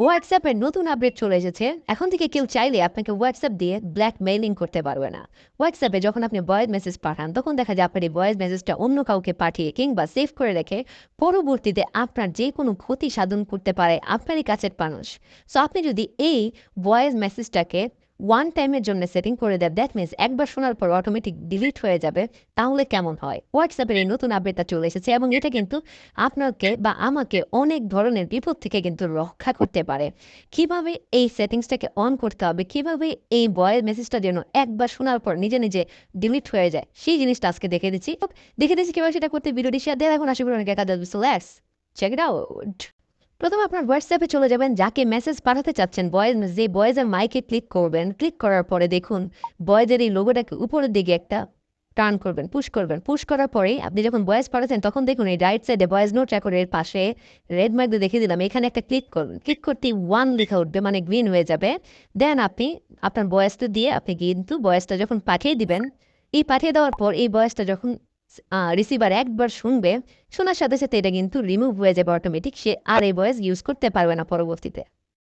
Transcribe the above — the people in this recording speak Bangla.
হোয়াটসঅ্যাপের নতুন আপডেট চলে এসেছে। এখন থেকে কেউ চাইলে আপনাকে হোয়াটসঅ্যাপ দিয়ে ব্ল্যাক মেইলিং করতে পারবে না। হোয়াটসঅ্যাপে যখন আপনি ভয়েস মেসেজ পাঠান, তখন দেখা যায় আপনার এই ভয়েস মেসেজটা অন্য কাউকে পাঠিয়ে কিংবা সেভ করে রেখে পরবর্তীতে আপনার যে কোনো ক্ষতি সাধন করতে পারে আপনারই কাছের মানুষ। সো আপনি যদি এই ভয়েস মেসেজটাকে ওয়ান টাইমের জন্য সেটিং করে দেয় দ্যাট মিনস একবার শোনার পর অটোমেটিক ডিলিট হয়ে যাবে, তাহলে কেমন হয়? হোয়াটসঅ্যাপের এই নতুন আপডেটটা চলে এসেছে এবং এটা কিন্তু আপনাকে বা আমাকে অনেক ধরনের বিপদ থেকে কিন্তু রক্ষা করতে পারে। কীভাবে এই সেটিংসটাকে অন করতে হবে? কীভাবে এই বয়ের মেসেজটা যেন একবার শোনার পর নিজে নিজে ডিলিট হয়ে যায়? সেই জিনিসটা আজকে দেখে দিচ্ছি। দেখে দিচ্ছি কীভাবে সেটা করতে। ভিডিওটি শেয়ার দেয় এখন আশা করি অনেকে কাজ আসবে। লেটস চেক ইট আউট প্রথমে আপনার হোয়াটসঅ্যাপে চলে যাবেন, যাকে মেসেজ পাঠাতে চাচ্ছেন। বয়েজ যে বয়েজের মাইকে ক্লিক করবেন ক্লিক করার পরে দেখুন বয়েজের এই লোগোটাকে উপরের দিকে একটা টার্ন করবেন পুশ করবেন। পুশ করার পরেই আপনি যখন বয়েস পাঠাচ্ছেন, তখন দেখুন, এই রাইট সাইডে বয়েজ নোট রেকর্ডের পাশে রেড মার্ক দিয়ে দেখিয়ে দিলাম, এখানে একটা ক্লিক করবেন। ক্লিক করতেই ওয়ান লেখা উঠবে মানে গ্রিন হয়ে যাবে। দেন আপনি আপনার বয়েসটা দিয়ে আপনি কিন্তু বয়েসটা যখন পাঠিয়ে দিবেন, এই পাঠিয়ে দেওয়ার পর এই বয়েসটা যখন রিসিভার একবার শুনবে, শোনার সাথে সাথে এটা কিন্তু রিমুভ হয়ে যাবে অটোমেটিক সে আর এই ভয়েস ইউজ করতে পারবে না পরবর্তীতে।